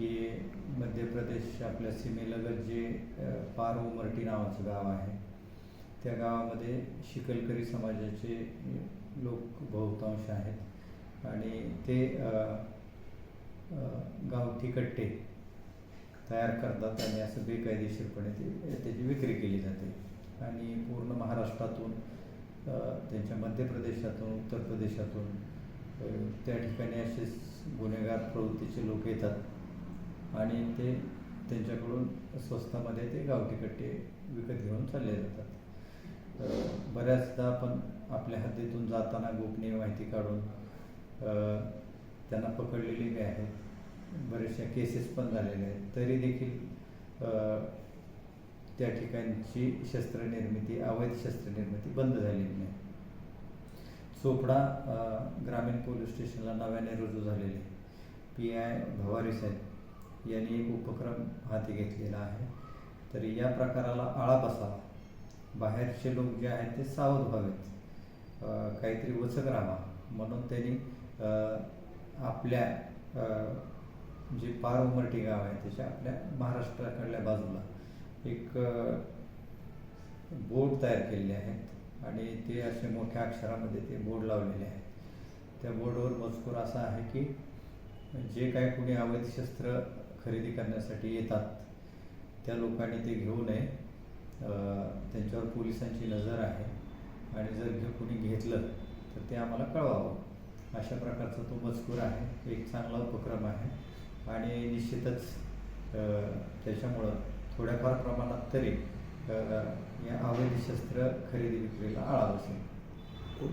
की मध्य प्रदेश आपल्या सीमेलगत जे पार उमरटी नावाचं गाव आहे. त्या गावामध्ये शिकलकरी समाजाचे लोक बहुतांश आहेत. आणि ते गावठी कट्टे तयार करतात आणि असं बेकायदेशीरपणे ते त्याची विक्री केली जाते. आणि पूर्ण महाराष्ट्रातून त्यांच्या मध्य प्रदेशातून उत्तर प्रदेशातून त्या ठिकाणी असे गुन्हेगार प्रवृत्तीचे लोक येतात. आणि ते त्यांच्याकडून स्वस्तामध्ये ते गावठी कट्टे विकत घेऊन चालले जातात. बऱ्याचदा आपण आपल्या हद्दीतून जाताना गोपनीय माहिती काढून त्यांना पकडलेले बी आहेत बरेचशा केसेस पण झालेल्या आहेत. तरी देखील त्या ठिकाणची शस्त्रनिर्मिती अवैध शस्त्रनिर्मिती बंद झालेली नाही. चोपडा ग्रामीण पोलीस स्टेशनला नव्याने रुजू झालेले पी आय भवारी साहेब. यांनी एक उपक्रम हाती घेतलेला आहे. तर या प्रकाराला आळा बसावा. बाहेरचे लोक जे आहेत ते सावध व्हावेत. काहीतरी वचक राहावा. म्हणून त्यांनी आपल्या जे पार उमरटी गाव आहे त्याच्या आपल्या महाराष्ट्राकडल्या बाजूला एक बोर्ड तयार केलेले आहेत आणि ते असे मोठ्या अक्षरामध्ये ते बोर्ड लावलेले आहेत. त्या बोर्डवर मजकूर असा आहे की जे काय कुणी अवैध शस्त्र खरेदी करण्यासाठी येतात. त्या लोकांनी ते घेऊ नये. त्यांच्यावर पोलिसांची नजर आहे. आणि जर घे कुणी घेतलं तर ते आम्हाला कळवावं. अशा प्रकारचा तो मजकूर आहे. एक चांगला उपक्रम आहे. आणि निश्चितच त्याच्यामुळं थोड्याफार प्रमाणात तरी या अवैध शस्त्र खरेदी विक्रीला आळा बसेल.